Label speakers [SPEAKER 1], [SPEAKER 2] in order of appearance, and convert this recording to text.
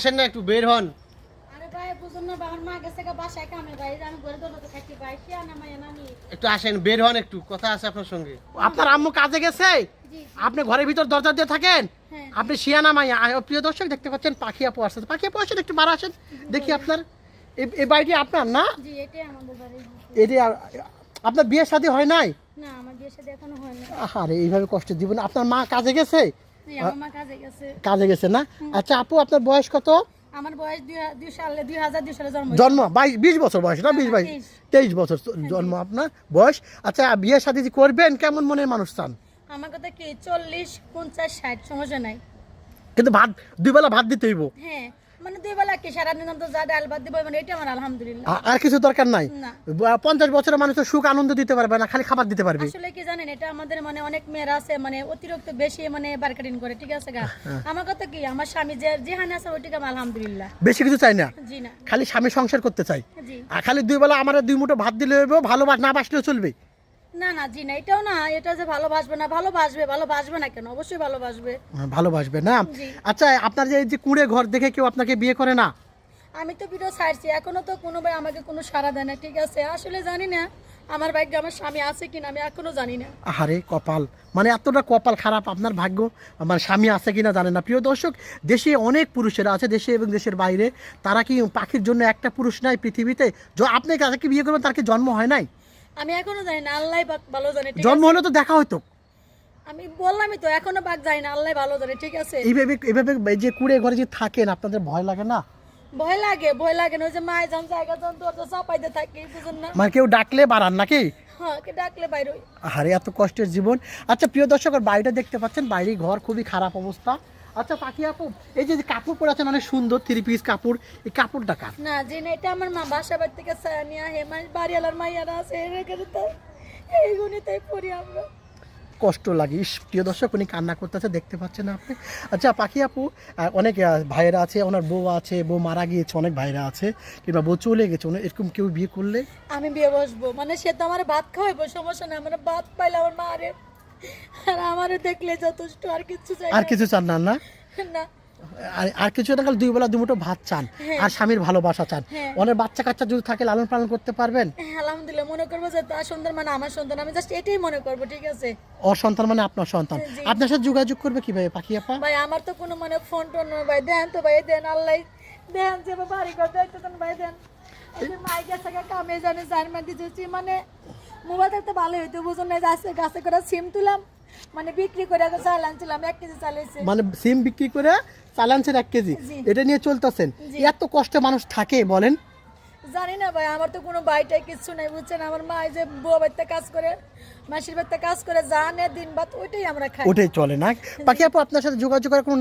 [SPEAKER 1] আসেন না একটু বের হন।
[SPEAKER 2] আরে ভাই বুঝুন না আমার মা গেছে গা বাসায় কামে। ভাই আমি ঘরে দৌড়াতে থাকি ভাই সে আনা মাইয়া নানি
[SPEAKER 1] একটু আসেন বের হন একটু কথা আছে আপনার সঙ্গে।
[SPEAKER 3] আপনার আম্মু কাজে গেছে?
[SPEAKER 2] জি
[SPEAKER 3] আপনি ঘরের ভিতর দরজা দিয়ে থাকেন?
[SPEAKER 2] হ্যাঁ।
[SPEAKER 3] আপনি শিয়ানা মাইয়া প্রিয় দর্শক দেখতে পাচ্ছেন পাখি আপু আসছে। পাখি আপু আসেন একটু বাড়া আসেন দেখি আপনার। এই- বাড়িটি আপনার না?
[SPEAKER 2] জি এটাই আমাদের বাড়ি।
[SPEAKER 3] এটি আর- আপনার বিয়ে শাদী হয় নাই?
[SPEAKER 2] না আমার বিয়ের সাথে এখনও হয় না
[SPEAKER 3] আরে এইভাবে কষ্ট জীবন আপনার মা কাজে গেছে?
[SPEAKER 2] কাজে গেছে।
[SPEAKER 3] না? আচ্ছা আপু আপনার বয়স কত?
[SPEAKER 2] আমার বয়স দুই সালে দুই হাজার দুই সালে জন্ম
[SPEAKER 3] জন্ম বাইশ বিশ বছর বয়স না? বিশ বাইশ
[SPEAKER 2] তেইশ।
[SPEAKER 3] বছর জন্ম আপনার বয়স। আচ্ছা বিয়ে শাদী করবেন কেমন মনের মানুষ চান?
[SPEAKER 2] আমার কথা কি চল্লিশ পঞ্চাশ ষাট সমস্যা নাই।
[SPEAKER 3] কিন্তু ভাত দুই বেলা ভাত দিতে হইব।
[SPEAKER 2] হ্যাঁ। মানে দুই বেলা কি সারাদিন তো যা ডাল ভাত দিব মানে এটা আমার আলহামদুলিল্লাহ।
[SPEAKER 3] আর কিছু দরকার নাই? পঞ্চাশ বছরের মানুষের সুখ আনন্দ দিতে পারবে না খালি খাবার দিতে পারবে।
[SPEAKER 2] আসলে কি জানেন এটা আমাদের মানে অনেক মেয়েরা আছে মানে অতিরিক্ত বেশি মানে বার্কেটিং করে ঠিক আছে গা?
[SPEAKER 3] হ্যাঁ,
[SPEAKER 2] আমার কথা কি আমার স্বামী যে যেখানে আছে ওইটিকে আমার আলহামদুলিল্লাহ।
[SPEAKER 3] বেশি কিছু চাই না?
[SPEAKER 2] জি না।
[SPEAKER 3] খালি স্বামী সংসার করতে চাই। আর খালি দুই বেলা আমার দুই মুঠো ভাত দিলে হইব ভালো না বাসলেও চলবে।
[SPEAKER 2] না না জি না এটাও না এটা যে ভালোবাসবে না ভালোবাসবে ভালোবাসবে না কেন? অবশ্যই ভালোবাসবে
[SPEAKER 3] হ্যাঁ, ভালোবাসবে না? আচ্ছা আপনার যে যে কুঁড়ে ঘর দেখে কেউ আপনাকে বিয়ে করে না?
[SPEAKER 2] আমি তো ভিডিও ছাড়ছি এখনও তো কোনো ভাই আমাকে কোনো সাড়া দেয় না ঠিক আছে? আসলে জানি না আমার ভাগ্যে আমার স্বামী আছে কিনা আমি এখনও জানি না।
[SPEAKER 3] আহারে কপাল। মানে এতটা কপাল খারাপ আপনার ভাগ্য? আমার স্বামী আছে কিনা জানে না। প্রিয় দর্শক দেশে অনেক পুরুষেরা আছে দেশে এবং দেশের বাইরে। তারা কি পাখির জন্য একটা পুরুষ নাই পৃথিবীতে? য- আপনি যাকে বিয়ে করবেন? তার কি জন্ম হয় নাই?
[SPEAKER 2] আমি এখনও জানি না আল্লাহ ভালো জানে
[SPEAKER 3] জন্ম হলে তো দেখা হতো
[SPEAKER 2] আমি বললামই তো এখনও বাঘ জানি না আল্লাহ ভালো জানে ঠিক আছে?
[SPEAKER 3] এইভাবে এইভাবে যে কুড়ে ঘরে যে থাকেন আপনাদের ভয় লাগে না?
[SPEAKER 2] ভয় লাগে ভয় লাগে না ওই যে মায় যান জায়গা যান দরজা চাপাইতে থাকি বুঝুন না
[SPEAKER 3] মানে কেউ ডাকলে বাড়ান নাকি?
[SPEAKER 2] হ্যাঁ কে ডাকলে বাইরে হই।
[SPEAKER 3] আরে এত কষ্টের জীবন। আচ্ছা প্রিয় দর্শক বাড়িটা দেখতে পাচ্ছেন বাড়ি ঘর খুবই খারাপ অবস্থা। আচ্ছা পাখি আপু এই যে কাপড় পরে আছেন অনেক সুন্দর থ্রি পিস কাপড় এই কাপড়টা কার?
[SPEAKER 2] না যে না এটা আমার মা বাসা বাড়ি থেকে ছায়া নিয়ে আহে মানে বাড়িওয়ালার মাইয়ারা আছে রেখে দিতে। এইগুলি তাই পড়ি আমরা।
[SPEAKER 3] কষ্ট লাগে ইস প্রিয় দর্শক উনি কান্না করতেছে দেখতে পাচ্ছেন আপনি। আচ্ছা পাখি আপু অনেক ভাইয়েরা আছে ওনার বউ আছে বউ মারা গিয়েছে অনেক ভাইরা আছে কিংবা বউ চলে গেছে এরকম কেউ বিয়ে করলে?
[SPEAKER 2] আমি বিয়ে বসবো মানে সে তো আমার ভাত খাওয়াইবো সমস্যা নাই মানে ভাত পাইলে আমার মা আরে আর আমারে দেখলে যথেষ্ট আর কিছু চাই
[SPEAKER 3] আর কিছু চান না না? আর কিছু না দুই বেলা দুমুটো ভাত চান। আর স্বামীর ভালোবাসা চান।
[SPEAKER 2] হ্যাঁ।
[SPEAKER 3] অনেক বাচ্চা কাচ্চা যদি থাকে লালন পালন করতে পারবেন?
[SPEAKER 2] হ্যাঁ, আলহামদুলিল্লাহ মনে করব যে তার সন্তান মানে আমার সন্তান আমি জাস্ট এটাই মনে করব ঠিক আছে?
[SPEAKER 3] ওর সন্তান মানে আপনার সন্তান। আপনার সাথে যোগাযোগ করবে কীভাবে পাখি আপা?
[SPEAKER 2] ভাই আমার তো কোনো মানে ফোন টোন ভাই। দেন তো ভাই দেন আল্লাহ। দেন যে বাড়ি ভাই দেন। এই যে মাই গেছে গা কামে জানে দিয়েছি মানে মোবাইল থাকতে ভালো হইতো বুঝুন না গাছে গাছে করে সিম তুলাম মানে বিক্রি করে আগে চাল আনছিলাম এক কেজি চালাইছে
[SPEAKER 3] মানে সিম বিক্রি করে চালানছেন এক কেজি। এটা নিয়ে চলতেছেন। এত কষ্টে মানুষ থাকে বলেন।
[SPEAKER 2] জানি না ভাই আমার তো কোনো বাইটাই কিচ্ছু নাই বুঝছেন? আমার মা এই যে বউ বাড়িতে কাজ করে মাসির বাড়িতে কাজ করে জানে দিন বাদ ওইটাই আমরা খাই।
[SPEAKER 3] ওটাই চলে না। পাখি আপু আপনার সাথে যোগাযোগ করার কোনো